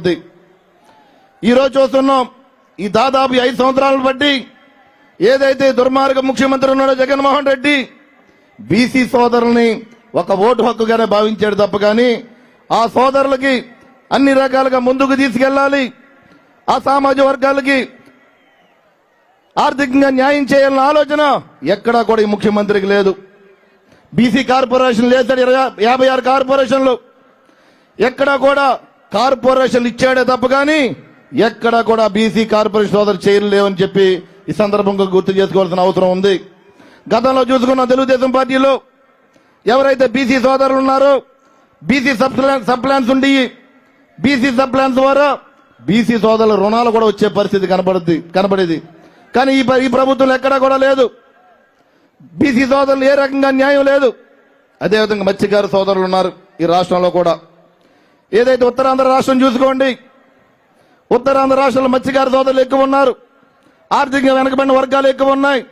ఉంది. ఈ రోజు చూస్తున్నాం ఈ దాదాపు ఐదు సంవత్సరాలను బట్టి ఏదైతే దుర్మార్గ ముఖ్యమంత్రి ఉన్నాడో జగన్మోహన్ రెడ్డి బీసీ సోదరుల్ని ఒక ఓటు హక్కుగానే భావించాడు తప్ప కానీ ఆ సోదరులకి అన్ని రకాలుగా ముందుకు తీసుకెళ్ళాలి ఆ సామాజిక వర్గాలకి ఆర్థికంగా న్యాయం చేయాలన్న ఆలోచన ఎక్కడా కూడా ఈ ముఖ్యమంత్రికి లేదు. బీసీ కార్పొరేషన్ లేదు యాభై ఆరు కార్పొరేషన్లు. ఎక్కడా కూడా కార్పొరేషన్ ఇచ్చాడే తప్ప కానీ ఎక్కడా కూడా బీసీ కార్పొరేషన్ సోదరు చేయలేవని చెప్పి ఈ సందర్భంగా గుర్తు చేసుకోవాల్సిన అవసరం ఉంది. గతంలో చూసుకున్న తెలుగుదేశం పార్టీలో ఎవరైతే బీసీ సోదరులు ఉన్నారో బీసీ సబ్ సబ్ ఉండి బీసీ సబ్ ద్వారా బీసీ సోదరుల రుణాలు కూడా వచ్చే పరిస్థితి కనబడుద్ది కనబడేది. కానీ ఈ ప- ఈ ప్రభుత్వం ఎక్కడా కూడా లేదు. బీసీ సోదరులు ఏ రకంగా న్యాయం లేదు. అదేవిధంగా మత్స్యకారు సోదరులు ఉన్నారు ఈ రాష్ట్రంలో కూడా. ఏదైతే ఉత్తరాంధ్ర రాష్ట్రం చూసుకోండి ఉత్తరాంధ్ర రాష్ట్రంలో మత్స్యకార సోదరులు ఎక్కువ ఉన్నారు ఆర్థికంగా వెనకబడిన వర్గాలు ఎక్కువ ఉన్నాయి.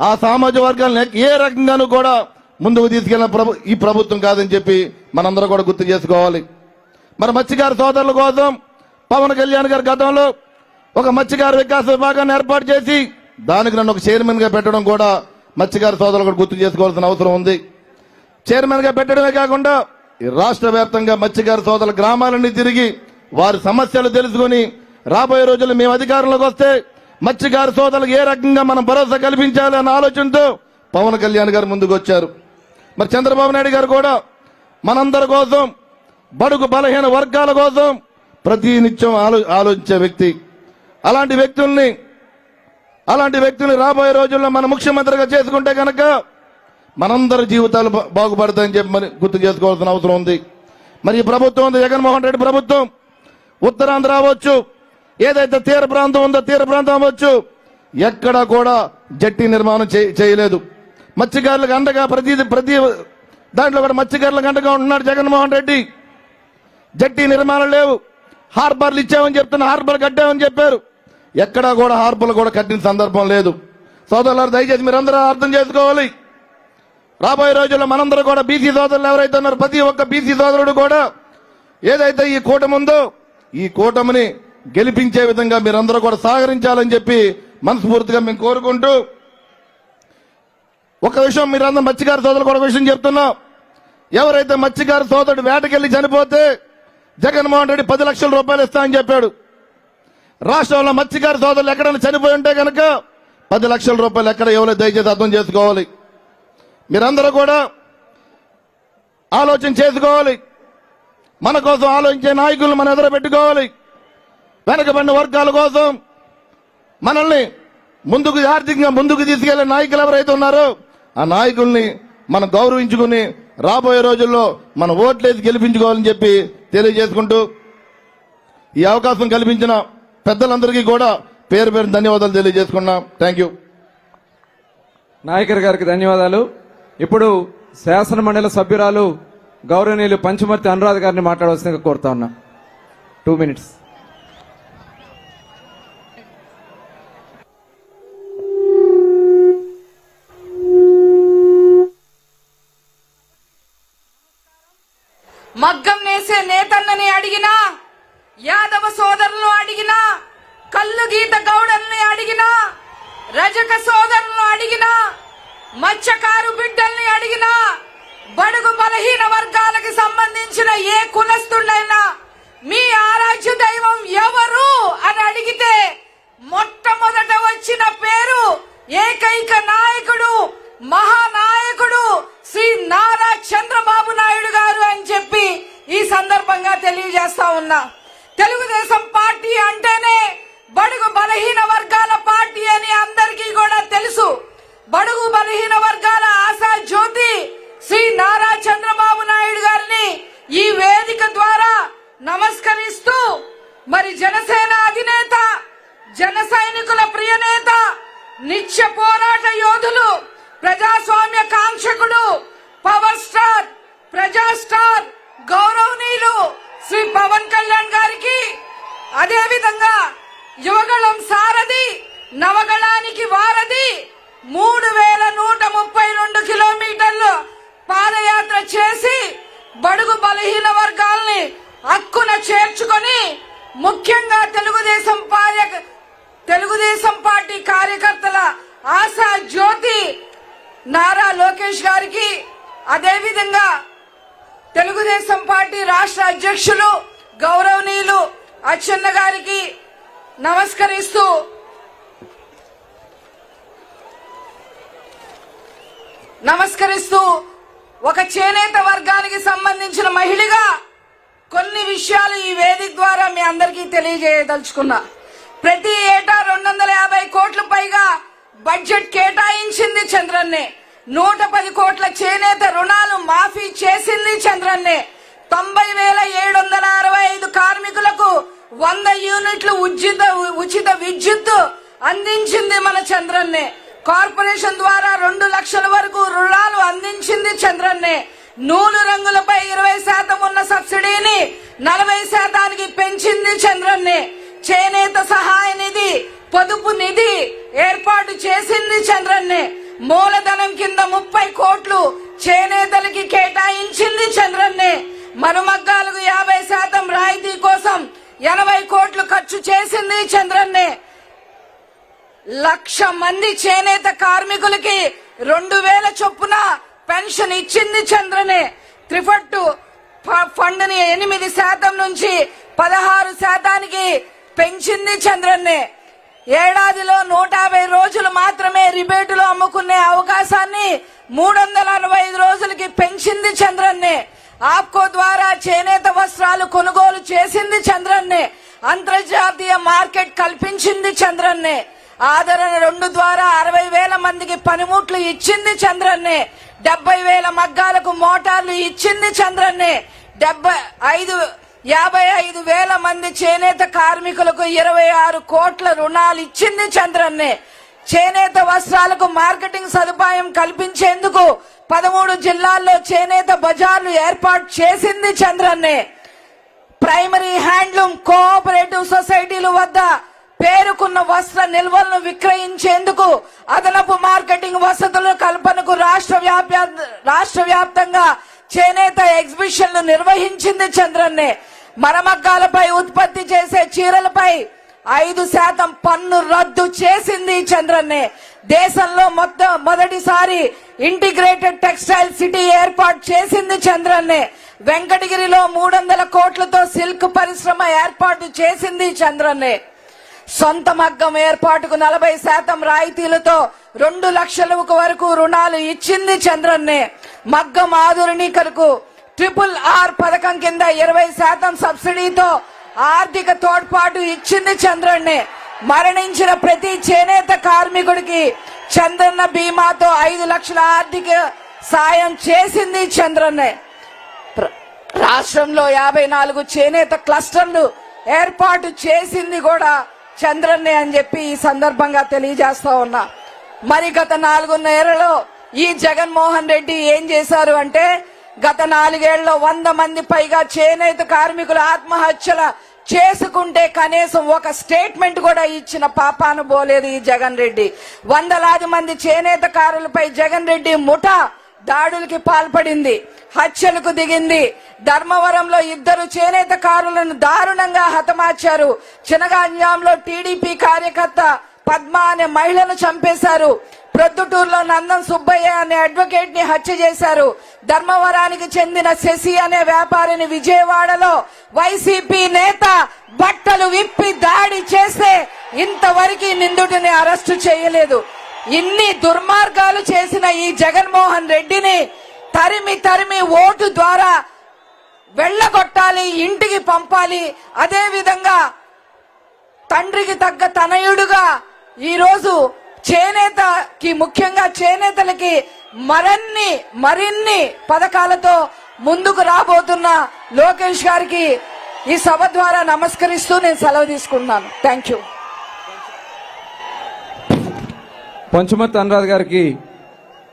ఆ సామాజిక వర్గాలను ఏ రకంగానూ కూడా ముందుకు తీసుకెళ్ళిన ప్రభు ఈ ప్రభుత్వం కాదని చెప్పి మనందరం కూడా గుర్తు చేసుకోవాలి. మరి మత్స్యకార సోదరుల కోసం పవన్ కళ్యాణ్ గారు గతంలో ఒక మత్స్యకార వికాస విభాగాన్ని ఏర్పాటు చేసి దానికి నన్ను ఒక చైర్మన్గా పెట్టడం కూడా మత్స్యకార సోదరులు కూడా గుర్తు చేసుకోవాల్సిన అవసరం ఉంది. చైర్మన్గా పెట్టడమే కాకుండా రాష్ట్ర వ్యాప్తంగా మత్స్యకార సోదరుల గ్రామాలన్నీ తిరిగి వారి సమస్యలు తెలుసుకుని రాబోయే రోజుల్లో మేము అధికారంలోకి వస్తే మత్స్యకార సోదరులకు ఏ రకంగా మనం భరోసా కల్పించాలి అన్న ఆలోచనతో పవన్ కళ్యాణ్ గారు ముందుకు వచ్చారు. మరి చంద్రబాబు నాయుడు గారు కూడా మనందరి కోసం బడుగు బలహీన వర్గాల కోసం ప్రతి నిత్యం ఆలో ఆలోచించే వ్యక్తి. అలాంటి వ్యక్తుల్ని అలాంటి వ్యక్తుల్ని రాబోయే రోజుల్లో మన ముఖ్యమంత్రిగా చేసుకుంటే కనుక మనందరి జీవితాలు బాగుపడతాయని చెప్పి మరి గుర్తు చేసుకోవాల్సిన అవసరం ఉంది. మరి ఈ ప్రభుత్వం ఉంది జగన్మోహన్ రెడ్డి ప్రభుత్వం. ఉత్తరాంధ్ర అవ్వచ్చు. ఏదైతే తీర ప్రాంతం ఉందో తీర ప్రాంతం అవ్వచ్చు. ఎక్కడా కూడా జట్టి నిర్మాణం చే- చేయలేదు. మత్స్యకారులకు అండగా ప్రతి ప్రతి దాంట్లో కూడా మత్స్యకారులకు అండగా ఉంటున్నాడు జగన్మోహన్ రెడ్డి. జట్టి నిర్మాణం లేవు. హార్బర్లు ఇచ్చామని చెప్తున్న హార్బర్ కట్టామని చెప్పారు. ఎక్కడా కూడా హార్బర్లు కూడా కట్టిన సందర్భం లేదు. సోదరులారు దయచేసి మీరందరూ అర్థం చేసుకోవాలి. రాబోయే రోజుల్లో మనందరూ కూడా బీసీ సోదరులు ఎవరైతే ఉన్నారో ప్రతి ఒక్క బీసీ సోదరుడు కూడా ఏదైతే ఈ కూటమి ఉందో ఈ కూటమిని గెలిపించే విధంగా మీరందరూ కూడా సహకరించాలని చెప్పి మనస్ఫూర్తిగా మేము కోరుకుంటూ ఒక విషయం మీరందరూ మత్స్యకార సోదరులు కూడా విషయం చెప్తున్నాం. ఎవరైతే మత్స్యకార సోదరుడు వేటకెళ్ళి చనిపోతే జగన్మోహన్ రెడ్డి పది లక్షల రూపాయలు ఇస్తా అని చెప్పాడు. రాష్ట్రంలో మత్స్యకార సోదరులు ఎక్కడైనా చనిపోయి ఉంటే కనుక పది లక్షల రూపాయలు ఎక్కడ ఇవ్వలేదు దయచేసి అర్థం చేసుకోవాలి. మీరందరూ కూడా ఆలోచన చేసుకోవాలి. మన కోసం ఆలోచించే నాయకులు మన ఎదుర పెట్టుకోవాలి. వెనకబడిన వర్గాల కోసం మనల్ని ముందుకు ఆర్థికంగా ముందుకు తీసుకెళ్ళే నాయకులు ఎవరైతే ఉన్నారో ఆ నాయకుల్ని మనం గౌరవించుకుని రాబోయే రోజుల్లో మన ఓట్లేసి గెలిపించుకోవాలని చెప్పి తెలియజేసుకుంటూ ఈ అవకాశం కల్పించిన పెద్దలందరికీ కూడా పేరు పేరు ధన్యవాదాలు తెలియజేసుకున్నాం. Thank you. నాయకర్ గారికి ధన్యవాదాలు. ఇప్పుడు శాసన మండలి సభ్యురాలు గౌరవనీయులు పంచమర్తి అనురాధ గారిని మాట్లాడవలసిందిగా కోరుతా ఉన్నా. టూ మినిట్స్ మగ్గం నేసే నేతన్నని అడిగినా యాదవ సోదరులను అడిగినా కల్లు గీత గౌడల్ని అడిగినా రజక సోదరులను అడిగినా మత్స్యకారు బిడ్డల్ని అడిగినా బడుగు బలహీన వర్గాలకు సంబంధించిన ఏ కులస్తుడైనా మీ ఆరాధ్య దైవం ఎవరు అని అడిగితే మొట్టమొదట వచ్చిన పేరు ఏకైక నాయకుడు మహానాయకుడు శ్రీ నారా చంద్రబాబు నాయుడు గారు అని చెప్పి ఈ సందర్భంగా తెలియజేస్తా ఉన్నా. తెలుగుదేశం పార్టీ అంటేనే బడుగు బలహీన వర్గాల పార్టీ అని అందరికీ కూడా తెలుసు. బడుగు బలహీన వర్గాల ఆశా జ్యోతి శ్రీ నారా చంద్రబాబు నాయుడు గారిని ఈ వేదిక ద్వారా నమస్కరిస్తూ మరి జనసేన అధినేత జన సైనికుల ప్రియనేత నిత్య పోరాట యోధులు ప్రజాస్వామ్య కాంక్షకుడు పవర్ స్టార్ ప్రజా స్టార్ గౌరవనీయులు శ్రీ పవన్ కళ్యాణ్ గారికి అదే విధంగా యువగళం సారథి నవగళానికి వారధి మూడు వేల నూట ముప్పై రెండు కిలోమీటర్లు పాదయాత్ర చేసి బడుగు బలహీన వర్గాల్ని హక్కున చేర్చుకొని ముఖ్యంగా తెలుగుదేశం పార్య తెలుగుదేశం పార్టీ కార్యకర్తల ఆశా జ్యోతి నారా లోకేష్ గారికి అదేవిధంగా తెలుగుదేశం పార్టీ రాష్ట్ర అధ్యక్షులు గౌరవనీయులు అచ్చెన్న గారికి నమస్కరిస్తూ నమస్కరిస్తూ ఒక చేనేత వర్గానికి సంబంధించిన మహిళగా కొన్ని విషయాలు ఈ వేదిక ద్వారా మీ అందరికీ తెలియజేయదలుచుకున్నా. ప్రతి ఏటా రెండు వందల యాభై కోట్ల పైగా బడ్జెట్ కేటాయించింది చంద్రన్నే. నూట పది కోట్ల చేనేత రుణాలు మాఫీ చేసింది చంద్రన్నే. తొంభై వేల ఏడు వందల అరవై ఐదు కార్మికులకు వంద యూనిట్లు ఉచిత ఉచిత విద్యుత్తు అందించింది మన చంద్రన్నే. కార్పొరేషన్ ద్వారా రెండు లక్షల వరకు రుణాలు అందించింది చంద్రన్నే. నూలు రంగులపై ఇరవై శాతం ఉన్న సబ్సిడీని నలభై శాతానికి పెంచింది చంద్రన్నే. చేనేత సహాయ నిధి పొదుపు నిధి ఏర్పాటు చేసింది చంద్రన్నే. మూలధనం కింద ముప్పై కోట్లు చేనేతలకి కేటాయించింది చంద్రన్నే. మరుమగ్గాలకు యాభై శాతం రాయితీ కోసం ఎనభై కోట్లు ఖర్చు చేసింది చంద్రన్నే. లక్ష మంది చేనేత కార్మికులకి రెండు వేల చొప్పున పెన్షన్ ఇచ్చింది చంద్రనే. త్రిఫట్టు ఫండ్ని ఎనిమిది శాతం నుంచి పదహారు శాతానికి పెంచింది చంద్రన్నే. ఏడాదిలో నూట యాభై రోజులు మాత్రమే రిబేటులో అమ్ముకునే అవకాశాన్ని మూడు వందల అరవై ఐదు రోజులకి పెంచింది చంద్రన్నే. ఆప్కో ద్వారా చేనేత వస్త్రాలు కొనుగోలు చేసింది చంద్రన్నే. అంతర్జాతీయ మార్కెట్ కల్పించింది చంద్రన్నే. ఆదరణ రెండు ద్వారా అరవై వేల మందికి పనిముట్లు ఇచ్చింది చంద్రన్నే. డెబ్బై వేల మగ్గాలకు మోటార్లు ఇచ్చింది చంద్రన్నే. డెబ్బై ఐదు యాభై ఐదు వేల మంది చేనేత కార్మికులకు ఇరవై ఆరు కోట్ల రుణాలు ఇచ్చింది చంద్రన్నే. చేనేత వస్త్రాలకు మార్కెటింగ్ సదుపాయం కల్పించేందుకు పదమూడు జిల్లాల్లో చేనేత బజార్లు ఏర్పాటు చేసింది చంద్రన్నే. ప్రైమరీ హ్యాండ్లూమ్ కోఆపరేటివ్ సొసైటీల వద్ద పేరుకున్న వస్త్ర నిల్వలను విక్రయించేందుకు అదనపు మార్కెటింగ్ వసతుల కల్పనకు రాష్ట్ర వ్యాప్య రాష్ట్ర వ్యాప్తంగా చేనేత ఎగ్జిబిషన్లు నిర్వహించింది చంద్రన్నే. మరమగ్గాలపై ఉత్పత్తి చేసే చీరలపై ఐదు శాతం పన్ను రద్దు చేసింది చంద్రన్నే. దేశంలో మొత్తం మొదటిసారి ఇంటిగ్రేటెడ్ టెక్స్టైల్ సిటీ ఏర్పాటు చేసింది చంద్రన్నే. వెంకటగిరిలో మూడు వందల కోట్లతో సిల్క్ పరిశ్రమ ఏర్పాటు చేసింది చంద్రన్నే. సొంత మగ్గం ఏర్పాటుకు నలభై శాతం రాయితీలతో రెండు లక్షల వరకు రుణాలు ఇచ్చింది చంద్రన్నే. మగ్గం ఆధునికలకు ట్రిపుల్ ఆర్ పథకం కింద ఇరవై శాతం సబ్సిడీతో ఆర్థిక తోడ్పాటు ఇచ్చింది చంద్రన్నే. మరణించిన ప్రతి చేనేత కార్మికుడికి చంద్రన్న బీమాతో ఐదు లక్షల ఆర్థిక సాయం చేసింది చంద్రన్నే. రాష్ట్రంలో యాభై నాలుగు చేనేత క్లస్టర్లు ఏర్పాటు చేసింది కూడా చంద్రన్నే అని చెప్పి ఈ సందర్భంగా తెలియజేస్తా ఉన్నా. మరి గత నాలుగున్నరేళ్ళలో ఈ జగన్మోహన్ రెడ్డి ఏం చేశారు అంటే గత నాలుగేళ్ళలో వంద మంది పైగా చేనేత కార్మికులు ఆత్మహత్యల చేసుకుంటే కనీసం ఒక స్టేట్మెంట్ కూడా ఇచ్చిన పాపాను పోలేదు ఈ జగన్ రెడ్డి. వందలాది మంది చేనేతకారులపై జగన్ రెడ్డి ముఠా దాడులకి పాల్పడింది హత్యలకు దిగింది. ధర్మవరంలో ఇద్దరు చేనేత కారులను దారుణంగా హతమార్చారు. చినగాంజాంలో టీడీపీ కార్యకర్త పద్మ అనే మహిళను చంపేశారు. ప్రొద్దుటూరులో నందం సుబ్బయ్య అనే అడ్వకేట్ని హత్య చేశారు. ధర్మవరానికి చెందిన శశి అనే వ్యాపారిని విజయవాడలో వైసీపీ నేత బట్టలు విప్పి దాడి చేస్తే ఇంతవరకు నిందుటిని అరెస్టు చేయలేదు. ఇన్ని దుర్మార్గాలు చేసిన ఈ జగన్మోహన్ రెడ్డిని తరిమి తరిమి ఓటు ద్వారా వెళ్ళగొట్టాలి ఇంటికి పంపాలి. అదే విధంగా తండ్రికి తగ్గ తనయుడుగా ఈరోజు చేనేతకి ముఖ్యంగా చేనేతలకి మరన్ని మరిన్ని పథకాలతో ముందుకు రాబోతున్న లోకేష్ గారికి ఈ సభ ద్వారా నమస్కరిస్తూ నేను సెలవు తీసుకుంటున్నాను. థ్యాంక్ యూ పంచుమతి అనురాధ్ గారికి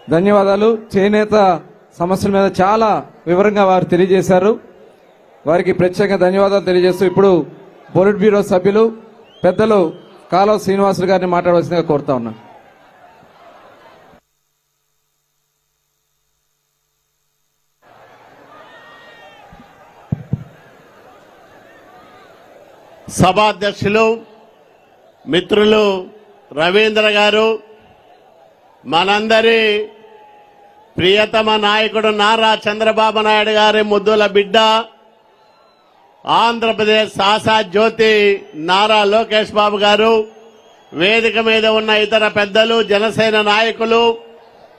ధన్యవాదాలు. చేనేత సమస్యల మీద చాలా వివరంగా వారు తెలియజేశారు. వారికి ప్రత్యేక ధన్యవాదాలు తెలియజేస్తూ ఇప్పుడు పొలిట్ బ్యూరో సభ్యులు పెద్దలు కాలువ శ్రీనివాసులు గారిని మాట్లాడవలసిందిగా కోరుతా ఉన్నా. సభాధ్యక్షులు మిత్రులు రవీంద్ర గారు మనందరి ప్రియతమ నాయకుడు నారా చంద్రబాబు నాయుడు గారి ముద్దుల బిడ్డ ఆంధ్రప్రదేశ్ శాసా జ్యోతి నారా లోకేష్ బాబు గారు వేదిక మీద ఉన్న ఇతర పెద్దలు జనసేన నాయకులు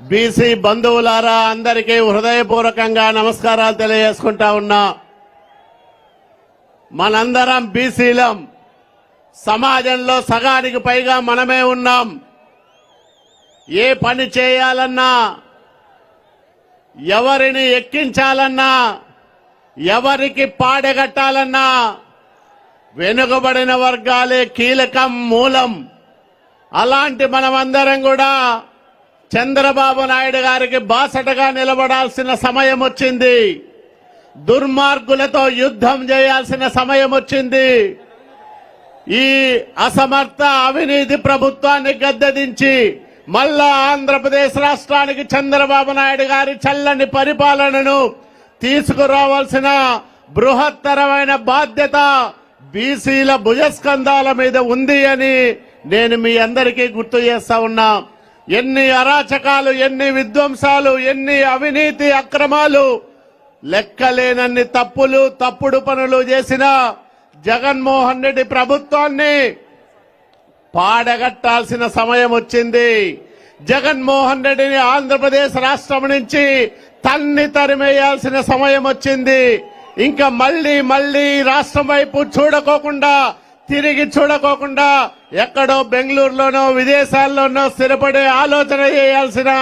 బీసీ బంధువులారా అందరికీ హృదయపూర్వకంగా నమస్కారాలు తెలియజేసుకుంటా ఉన్నా. మనందరం బీసీలం. సమాజంలో సగానికి పైగా మనమే ఉన్నాం. ఏ పని చేయాలన్నా ఎవరిని ఎక్కించాలన్నా ఎవరికి పాడగట్టాలన్నా వెనుకబడిన వర్గాలే కీలకం మూలం. అలాంటి మనమందరం కూడా చంద్రబాబు నాయుడు గారికి బాసటగా నిలబడాల్సిన సమయం వచ్చింది. దుర్మార్గులతో యుద్ధం చేయాల్సిన సమయం వచ్చింది. ఈ అసమర్థ అవినీతి ప్రభుత్వాన్ని గద్దెదించి మళ్ళా ఆంధ్రప్రదేశ్ రాష్ట్రానికి చంద్రబాబు నాయుడు గారి చల్లని పరిపాలనను తీసుకురావాల్సిన బృహత్తరమైన బాధ్యత బీసీల భుజస్కంధాల మీద ఉంది అని నేను మీ అందరికీ గుర్తు చేస్తా ఉన్నా. ఎన్ని అరాచకాలు ఎన్ని విధ్వంసాలు ఎన్ని అవినీతి అక్రమాలు లెక్కలేనన్ని తప్పులు తప్పుడు పనులు చేసిన జగన్మోహన్ రెడ్డి ప్రభుత్వాన్ని పాడగట్టాల్సిన సమయం వచ్చింది. జగన్మోహన్ రెడ్డిని ఆంధ్రప్రదేశ్ రాష్ట్రం నుంచి తన్ని తరిమేయాల్సిన సమయం వచ్చింది. ఇంకా మళ్ళీ మళ్ళీ రాష్ట్రం వైపు చూడకోకుండా తిరిగి చూడకోకుండా ఎక్కడో బెంగళూరులోనో విదేశాల్లోనో స్థిరపడే ఆలోచన చేయాల్సిన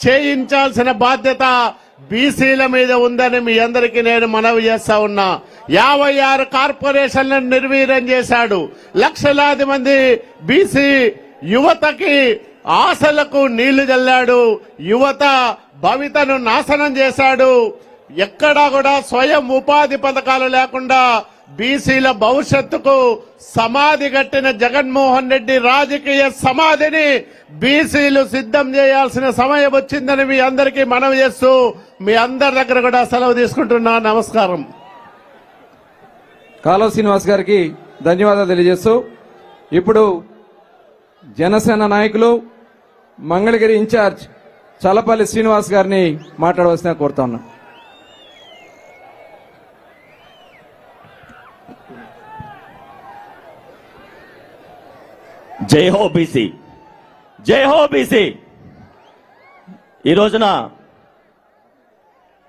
చేయించాల్సిన బాధ్యత బీసీల మీద ఉందని మీ అందరికీ నేను మనవి చేస్తా ఉన్నా. యాభై ఆరు కార్పొరేషన్లను నిర్వీర్యం చేశాడు. లక్షలాది మంది బీసీ యువతకి ఆశలకు నీళ్ళు చల్లాడు యువత భవితను నాశనం చేశాడు. ఎక్కడా కూడా స్వయం ఉపాధి పథకాలు లేకుండా బీసీల భవిష్యత్తుకు సమాధి కట్టిన జగన్మోహన్ రెడ్డి రాజకీయ సమాధిని బీసీలు సిద్ధం చేయాల్సిన సమయం వచ్చిందని మీ అందరికీ మనవి చేస్తూ మీ అందరి దగ్గర కూడా సెలవు తీసుకుంటున్నా. నమస్కారం. కాలువ శ్రీనివాస్ గారికి ధన్యవాదాలు తెలియజేస్తూ ఇప్పుడు జనసేన నాయకులు మంగళగిరి ఇన్ఛార్జ్ చలపల్లి శ్రీనివాస్ గారిని మాట్లాడవలసిన కోరుతా ఉన్నా. జై హో బీసీ. జై హో బీసీ. ఈ రోజున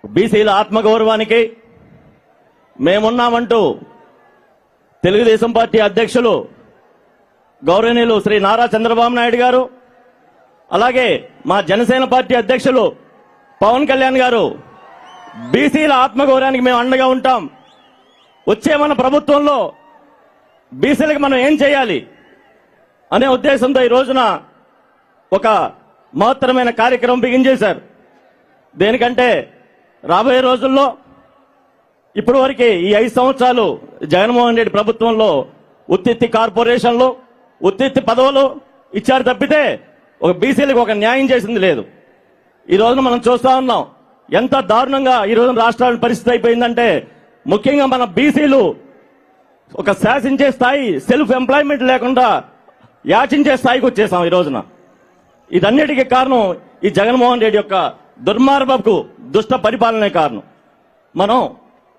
బీసీల ఆత్మగౌరవానికి మేమున్నామంటూ తెలుగుదేశం పార్టీ అధ్యక్షులు గౌరవనీయులు శ్రీ నారా చంద్రబాబు నాయుడు గారు అలాగే మా జనసేన పార్టీ అధ్యక్షులు పవన్ కళ్యాణ్ గారు బీసీల ఆత్మగౌరవానికి మేము అండగా ఉంటాం. వచ్చే మన ప్రభుత్వంలో బీసీలకు మనం ఏం చేయాలి? అనే ఉద్దేశంతో ఈ రోజున ఒక మహత్తరమైన కార్యక్రమం బిగించేశారు దేనికంటే రాబోయే రోజుల్లో ఇప్పటి వరకు ఈ ఐదు సంవత్సరాలు జగన్మోహన్ రెడ్డి ప్రభుత్వంలో ఉత్తిత్తి కార్పొరేషన్లు ఉత్తిత్తి పదవులు ఇచ్చారు తప్పితే ఒక బీసీలకు ఒక న్యాయం చేసింది లేదు. ఈ రోజున మనం చూస్తా ఉన్నాం ఎంత దారుణంగా ఈ రోజున రాష్ట్రాల పరిస్థితి అయిపోయిందంటే ముఖ్యంగా మన బీసీలు ఒక శాసించే స్థాయి సెల్ఫ్ ఎంప్లాయ్మెంట్ లేకుండా యాచించే స్థాయికి వచ్చేసాం ఈ రోజున. ఇదన్నిటికీ కారణం ఈ జగన్మోహన్ రెడ్డి యొక్క దుర్మార్గపు దుష్ట పరిపాలనే కారణం. మనం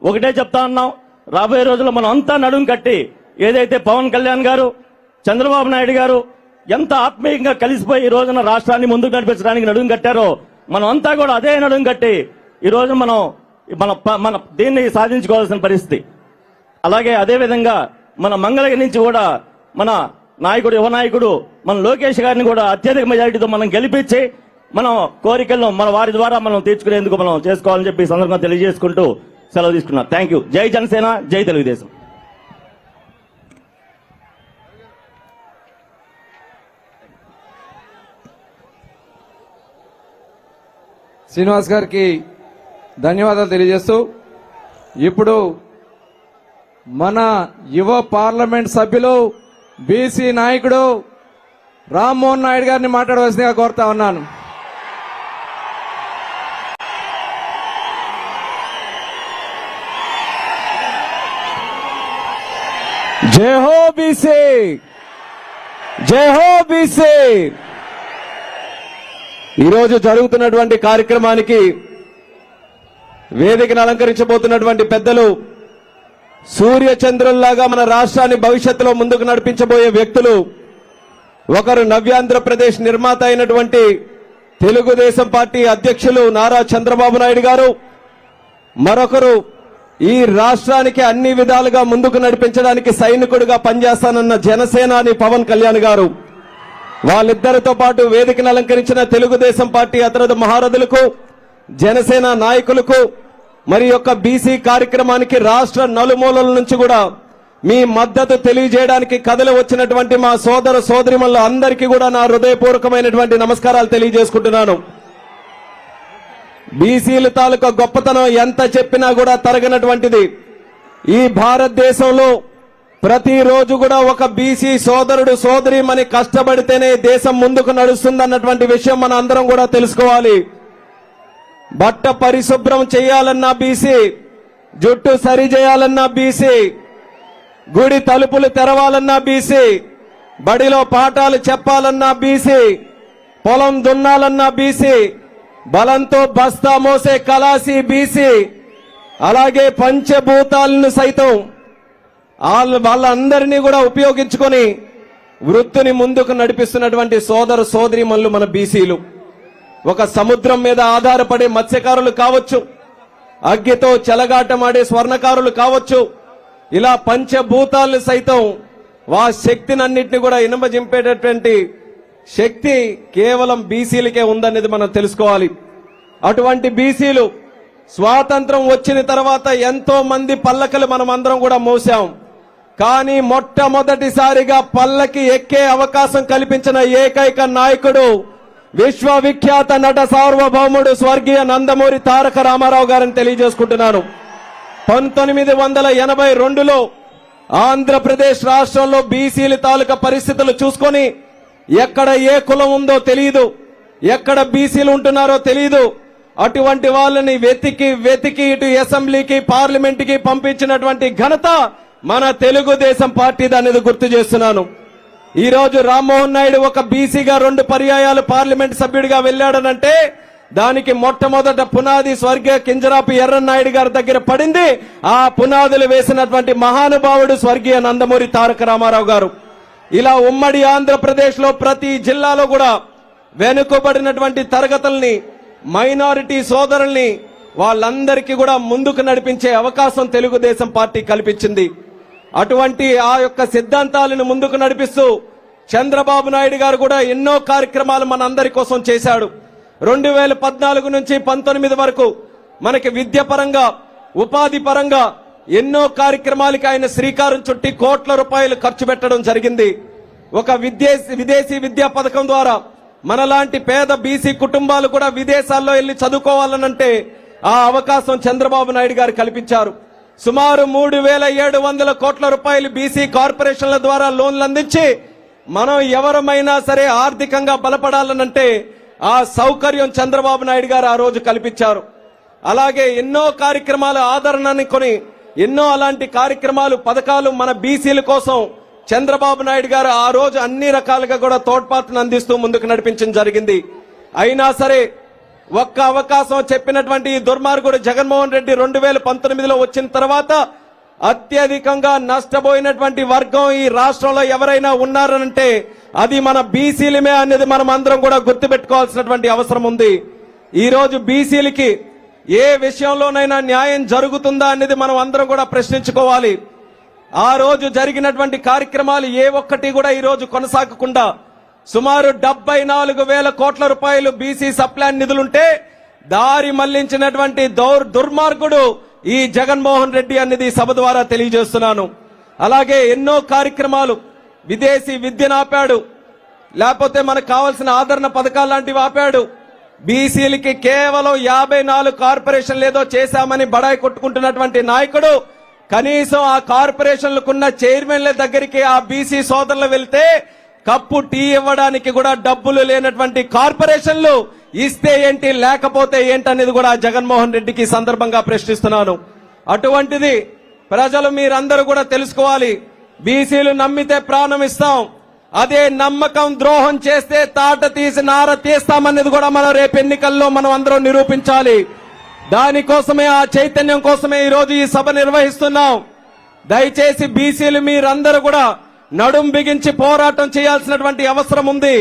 ఒకటే చెప్తా ఉన్నాం రాబోయే రోజుల్లో మనం అంతా నడుం కట్టి ఏదైతే పవన్ కళ్యాణ్ గారు చంద్రబాబు నాయుడు గారు ఎంత ఆత్మీయంగా కలిసిపోయి ఈ రోజున రాష్ట్రాన్ని ముందుకు నడిపించడానికి నడుం కట్టారో మనం అంతా కూడా అదే నడుం కట్టి ఈ రోజు మనం మన ప- మన దీన్ని సాధించుకోవాల్సిన పరిస్థితి. అలాగే అదేవిధంగా మన మంగళగిరి నుంచి కూడా మన నాయకుడు యువ నాయకుడు మన లోకేష్ గారిని కూడా అత్యధిక మెజారిటీతో మనం గెలిపించి మనం కోరికలను మన వారి ద్వారా మనం తీర్చుకునేందుకు మనం చేసుకోవాలని చెప్పి సందర్భంగా తెలియజేసుకుంటూ సెలవు తీసుకున్నాం. థ్యాంక్ యూ జై జనసేన జై తెలుగుదేశం. శ్రీనివాస్ గారికి ధన్యవాదాలు తెలియజేస్తూ ఇప్పుడు మన యువ పార్లమెంట్ సభ్యులు బీసీ నాయకుడు రామ్మోహన్ నాయుడు గారిని మాట్లాడవలసిందిగా కోరుతా ఉన్నాను. జై హో బీసీ! జై హో బీసీ! ఈరోజు జరుగుతున్నటువంటి కార్యక్రమానికి వేదికను అలంకరించబోతున్నటువంటి పెద్దలు సూర్య చంద్రుల్లాగా మన రాష్ట్రాన్ని భవిష్యత్తులో ముందుకు నడిపించబోయే వ్యక్తులు ఒకరు నవ్యాంధ్రప్రదేశ్ నిర్మాత అయినటువంటి తెలుగుదేశం పార్టీ అధ్యక్షులు నారా చంద్రబాబు నాయుడు గారు మరొకరు ఈ రాష్ట్రానికి అన్ని విధాలుగా ముందుకు నడిపించడానికి సైనికుడిగా పనిచేస్తానన్న జనసేనాని పవన్ కళ్యాణ్ గారు. వాళ్ళిద్దరితో పాటు వేదికను అలంకరించిన తెలుగుదేశం పార్టీ అతరదు మహారథులకు జనసేన నాయకులకు మరి యొక్క బీసీ కార్యక్రమానికి రాష్ట్ర నలుమూలల నుంచి కూడా మీ మద్దతు తెలియజేయడానికి కథలు వచ్చినటువంటి మా సోదర సోదరిమల్ల అందరికీ కూడా నా హృదయపూర్వకమైనటువంటి నమస్కారాలు తెలియజేసుకుంటున్నాను. బీసీల తాలూకా గొప్పతనం ఎంత చెప్పినా కూడా తరగనటువంటిది. ఈ భారతదేశంలో ప్రతిరోజు కూడా ఒక బీసీ సోదరుడు సోదరి మని కష్టపడితేనే దేశం ముందుకు నడుస్తుందన్నటువంటి విషయం మన అందరం కూడా తెలుసుకోవాలి. బట్ట పరిశుభ్రం చేయాలన్నా బీసీ జుట్టు సరి చేయాలన్నా బీసీ గుడి తలుపులు తెరవాలన్నా బీసీ బడిలో పాఠాలు చెప్పాలన్నా బీసీ పొలం దున్నాలన్నా బీసీ బలంతో బస్తా మోసే కలాసి బీసీ అలాగే పంచభూతాలను సైతం వాళ్ళ వాళ్ళందరినీ కూడా ఉపయోగించుకొని వృత్తిని ముందుకు నడిపిస్తున్నటువంటి సోదర సోదరిమల్లు మన బీసీలు. ఒక సముద్రం మీద ఆధారపడే మత్స్యకారులు కావచ్చు అగ్గితో చెలగాటమాడే స్వర్ణకారులు కావచ్చు ఇలా పంచభూతాలను సైతం వా శక్తినన్నింటినీ కూడా ఇనుమజింపేటటువంటి శక్తి కేవలం బీసీలకే ఉందనేది మనం తెలుసుకోవాలి. అటువంటి బీసీలు స్వాతంత్రం వచ్చిన తర్వాత ఎంతో మంది పల్లకలు మనం అందరం కూడా మోసాం. కానీ మొట్టమొదటిసారిగా పల్లకి ఎక్కే అవకాశం కల్పించిన ఏకైక నాయకుడు విశ్వవిఖ్యాత నట సార్వభౌముడు స్వర్గీయ నందమూరి తారక రామారావు గారిని తెలియజేసుకుంటున్నాను. పంతొమ్మిది వందల ఎనభై రెండులో ఆంధ్రప్రదేశ్ రాష్ట్రంలో బీసీల తాలూకా పరిస్థితులు చూసుకొని ఎక్కడ ఏ కులం ఉందో తెలియదు ఎక్కడ బీసీలు ఉంటున్నారో తెలియదు అటువంటి వాళ్ళని వెతికి వెతికి ఇటు అసెంబ్లీకి పార్లమెంట్కి పంపించినటువంటి ఘనత మన తెలుగుదేశం పార్టీది అనేది గుర్తు చేస్తున్నాను. ఈ రోజు రామ్మోహన్ నాయుడు ఒక బీసీగా రెండు పర్యాయాలు పార్లమెంట్ సభ్యుడిగా వెళ్ళాడనంటే దానికి మొట్టమొదట పునాది స్వర్గీయ కింజరాపు ఎర్రన్నాయుడు గారి దగ్గర పడింది. ఆ పునాదులు వేసినటువంటి మహానుభావుడు స్వర్గీయ నందమూరి తారక రామారావు గారు. ఇలా ఉమ్మడి ఆంధ్రప్రదేశ్లో ప్రతి జిల్లాలో కూడా వెనుకబడినటువంటి తరగతుల్ని మైనారిటీ సోదరుల్ని వాళ్ళందరికీ కూడా ముందుకు నడిపించే అవకాశం తెలుగుదేశం పార్టీ కల్పించింది. అటువంటి ఆ యొక్క సిద్ధాంతాలను ముందుకు నడిపిస్తూ చంద్రబాబు నాయుడు గారు కూడా ఎన్నో కార్యక్రమాలు మన అందరి కోసం చేశాడు. రెండు వేల పద్నాలుగు నుంచి పంతొమ్మిది వరకు మనకి విద్య పరంగా ఉపాధి పరంగా ఎన్నో కార్యక్రమాలకి ఆయన శ్రీకారం చుట్టి కోట్ల రూపాయలు ఖర్చు పెట్టడం జరిగింది. ఒక విదేశీ విదేశీ విద్యా పథకం ద్వారా మనలాంటి పేద బీసీ కుటుంబాలు కూడా విదేశాల్లో వెళ్ళి చదువుకోవాలనంటే ఆ అవకాశం చంద్రబాబు నాయుడు గారు కల్పించారు. సుమారు మూడు వేల ఏడు వందల కోట్ల రూపాయలు బీసీ కార్పొరేషన్ల ద్వారా లోన్లు అందించి మనం ఎవరమైనా సరే ఆర్థికంగా బలపడాలనంటే ఆ సౌకర్యం చంద్రబాబు నాయుడు గారు ఆ రోజు కల్పించారు. అలాగే ఎన్నో కార్యక్రమాలు ఆదరణని కొని ఎన్నో అలాంటి కార్యక్రమాలు పథకాలు మన బీసీల కోసం చంద్రబాబు నాయుడు గారు ఆ రోజు అన్ని రకాలుగా కూడా తోడ్పాటును అందిస్తూ ముందుకు నడిపించడం జరిగింది. అయినా సరే ఒక్క అవకాశం చెప్పినటువంటి ఈ దుర్మార్గుడు జగన్మోహన్ రెడ్డి రెండు వేల పంతొమ్మిదిలో వచ్చిన తర్వాత అత్యధికంగా నష్టపోయినటువంటి వర్గం ఈ రాష్ట్రంలో ఎవరైనా ఉన్నారనంటే అది మన బీసీలమే అనేది మనం అందరం కూడా గుర్తుపెట్టుకోవాల్సినటువంటి అవసరం ఉంది. ఈరోజు బీసీలకి ఏ విషయంలోనైనా న్యాయం జరుగుతుందా అనేది మనం అందరం కూడా ప్రశ్నించుకోవాలి. ఆ రోజు జరిగినటువంటి కార్యక్రమాలు ఏ ఒక్కటి కూడా ఈ రోజు కొనసాగకుండా సుమారు డెబ్బై నాలుగు వేల కోట్ల రూపాయలు బీసీ సప్లాన్ నిధులుంటే దారి మళ్ళించినటువంటి దౌర్ దుర్మార్గుడు ఈ జగన్మోహన్ రెడ్డి అనేది సభ ద్వారా తెలియజేస్తున్నాను. అలాగే ఎన్నో కార్యక్రమాలు విదేశీ విద్యను ఆపాడు. లేకపోతే మనకు కావాల్సిన ఆదరణ పథకాలు లాంటివి ఆపాడు. బీసీలకి కేవలం యాభై నాలుగు కార్పొరేషన్లు ఏదో చేశామని బడాయి కొట్టుకుంటున్నటువంటి నాయకుడు కనీసం ఆ కార్పొరేషన్లకున్న చైర్మన్ల దగ్గరికి ఆ బీసీ సోదరులు వెళ్తే కప్పు టీ ఇవ్వడానికి కూడా డబ్బులు లేనటువంటి కార్పొరేషన్లు ఇస్తే ఏంటి లేకపోతే ఏంటనేది కూడా జగన్మోహన్ రెడ్డికి సందర్భంగా ప్రశ్నిస్తున్నాను. అటువంటిది ప్రజలు మీరందరూ కూడా తెలుసుకోవాలి. బీసీలు నమ్మితే ప్రాణం ఇస్తాం. అదే నమ్మకం ద్రోహం చేస్తే తాట తీసి నార తీస్తామనేది కూడా మనం రేపు ఎన్నికల్లో మనం అందరం నిరూపించాలి. దానికోసమే ఆ చైతన్యం కోసమే ఈరోజు ఈ సభ నిర్వహిస్తున్నాం. దయచేసి బీసీలు మీరందరూ కూడా నడుం బిగించి పోరాటం చేయాల్సినటువంటి అవసరం ఉంది.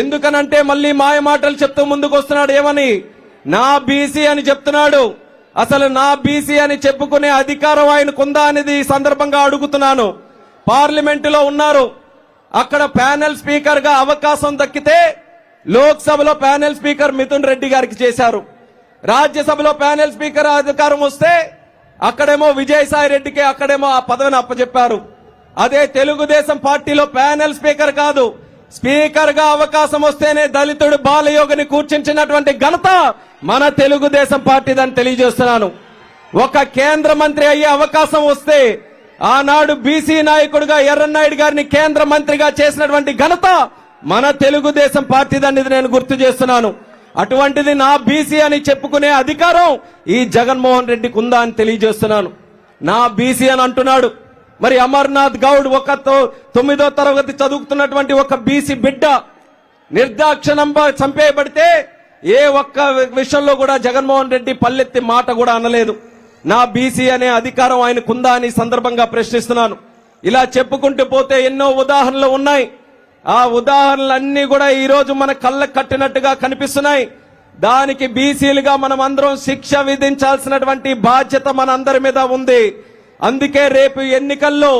ఎందుకనంటే మళ్ళీ మాయ మాటలు చెప్తూ ముందుకు వస్తున్నాడు ఏమని? నా బీసీ అని చెప్తున్నాడు. అసలు నా బీసీ అని చెప్పుకునే అధికారం ఆయనకుందా అనేది ఈ సందర్భంగా అడుగుతున్నాను. పార్లమెంటులో ఉన్నారు. అక్కడ ప్యానెల్ స్పీకర్గా అవకాశం దక్కితే లోక్సభలో ప్యానెల్ స్పీకర్ మిథున్ రెడ్డి గారికి చేశారు. రాజ్యసభలో ప్యానెల్ స్పీకర్ అధికారం వస్తే అక్కడేమో విజయసాయి రెడ్డికి అక్కడేమో ఆ పదవిని అప్పచెప్పారు అదే తెలుగుదేశం పార్టీలో ప్యానెల్ స్పీకర్ కాదు. స్పీకర్గా అవకాశం వస్తేనే దళితుడు బాలయోగిని కూర్చించినటువంటి ఘనత మన తెలుగుదేశం పార్టీదని తెలియజేస్తున్నాను. ఒక కేంద్ర మంత్రి అయ్యే అవకాశం వస్తే ఆనాడు బీసీ నాయకుడుగా ఎర్రన్నాయుడు గారిని కేంద్ర మంత్రిగా చేసినటువంటి ఘనత మన తెలుగుదేశం పార్టీదని నేను గుర్తు చేస్తున్నాను. అటువంటిది నా బీసీ అని చెప్పుకునే అధికారం ఈ జగన్మోహన్ రెడ్డికి ఉందా అని తెలియజేస్తున్నాను. నా బీసీ అని అంటున్నాడు. మరి అమర్నాథ్ గౌడ్ ఒక తొమ్మిదో తరగతి చదువుతున్నటువంటి ఒక బీసీ బిడ్డ నిర్దాక్షణంగా చంపేయబడితే ఏ ఒక్క విషయంలో కూడా జగన్మోహన్ రెడ్డి పల్లెత్తి మాట కూడా అనలేదు. నా బీసీ అనే అధికారం ఆయనకుందా అని సందర్భంగా ప్రశ్నిస్తున్నాను. ఇలా చెప్పుకుంటూ పోతే ఎన్నో ఉదాహరణలు ఉన్నాయి. ఆ ఉదాహరణలన్నీ కూడా ఈ రోజు మన కళ్ళ కట్టినట్టుగా కనిపిస్తున్నాయి. దానికి బీసీలుగా మనం అందరం శిక్ష విధించాల్సినటువంటి బాధ్యత మన అందరి మీద ఉంది. అందుకే రేపు ఎన్నికల్లో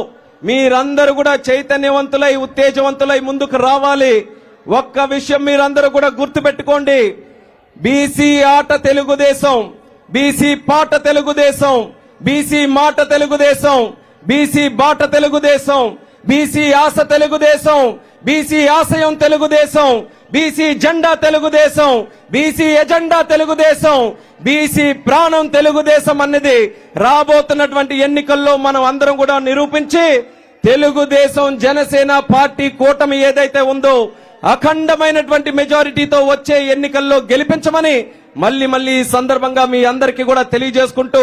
మీరందరూ కూడా చైతన్యవంతులై ఉత్తేజవంతులై ముందుకు రావాలి. ఒక్క విషయం మీరందరూ కూడా గుర్తుపెట్టుకోండి. బీసీ ఆట తెలుగుదేశం బీసీ పాట తెలుగుదేశం బీసీ మాట తెలుగుదేశం బీసీ బాట తెలుగుదేశం బీసీ ఆశ తెలుగుదేశం బీసీ ఆశయం తెలుగుదేశం బీసీ జెండా Telugudesam BC agenda Telugudesam BC ప్రాణం తెలుగుదేశం అన్నది రాబోతున్నటువంటి ఎన్నికల్లో మనం అందరం కూడా నిరూపించి తెలుగుదేశం జనసేన పార్టీ కూటమి ఏదైతే ఉందో అఖండమైనటువంటి మెజారిటీతో వచ్చే ఎన్నికల్లో గెలిపించమని మళ్ళీ మళ్ళీ ఈ సందర్భంగా మీ అందరికీ కూడా తెలియజేసుకుంటూ